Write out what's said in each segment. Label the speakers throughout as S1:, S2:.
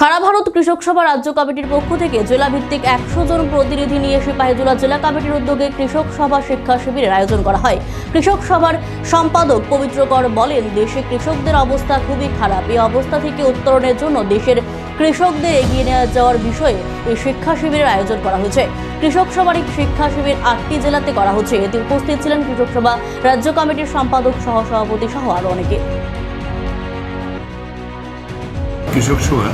S1: সারা ভারত কৃষক সভা রাজ্য কমিটির পক্ষ থেকে জেলা ভিত্তিক একশো জন প্রতিনিধি নিয়ে সিপাহীজলা জেলা কমিটির উদ্যোগে কৃষক সভা শিক্ষা শিবিরের আয়োজন করা হয়। কৃষক সভার সম্পাদক পবিত্র কর বলেন, দেশে কৃষকদের অবস্থা খুবই খারাপ। এই অবস্থা থেকে উত্তরণের জন্য দেশের কৃষকদের এগিয়ে নিয়ে যাওয়ার বিষয়ে এই শিক্ষা শিবিরের আয়োজন করা হয়েছে। কৃষক সভার এই শিক্ষা শিবির আটটি জেলাতে করা হচ্ছে। এতে উপস্থিত ছিলেন কৃষক সভা রাজ্য কমিটির সম্পাদক সহ সভাপতি সহ আরও অনেকে।
S2: কৃষক সভা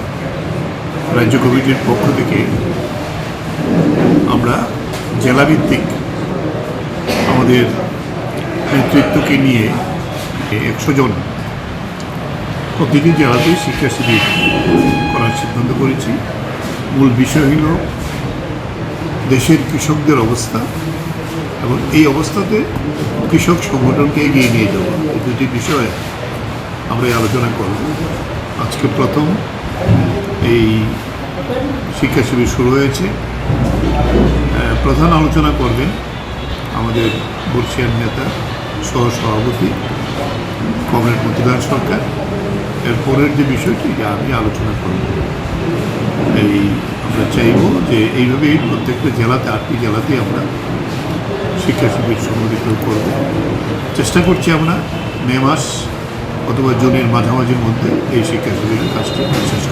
S2: রাজ্য কমিটির পক্ষ থেকে আমরা জেলাভিত্তিক আমাদের নেতৃত্বকে নিয়ে একশো জন প্রতিটি জেলাতে শিক্ষা শিবির করার সিদ্ধান্ত করেছি। মূল বিষয় হল দেশের কৃষকদের অবস্থা এবং এই অবস্থাতে কৃষক সংগঠনকে এগিয়ে নিয়ে যাওয়া এই দুটি বিষয়ে আমরা আলোচনা করব। আজকে প্রথম এই শিক্ষা শিবির শুরু হয়েছে। প্রধান আলোচনা করবেন আমাদের বর্ষিয়ার নেতা সহ সভাপতি কমরেড মতিলাল সরকার। এর পরের যে বিষয়টি, যা আমি আলোচনা করব, এই আমরা চাইব যে এইভাবেই প্রত্যেকটা জেলাতে, আটটি জেলাতেই আমরা শিক্ষা শিবির সংগঠিত করব। চেষ্টা করছি আমরা মে মাস অথবা জুনের মাঝামাঝির মধ্যে এই শিক্ষা শিবিরের কাজটি শেষ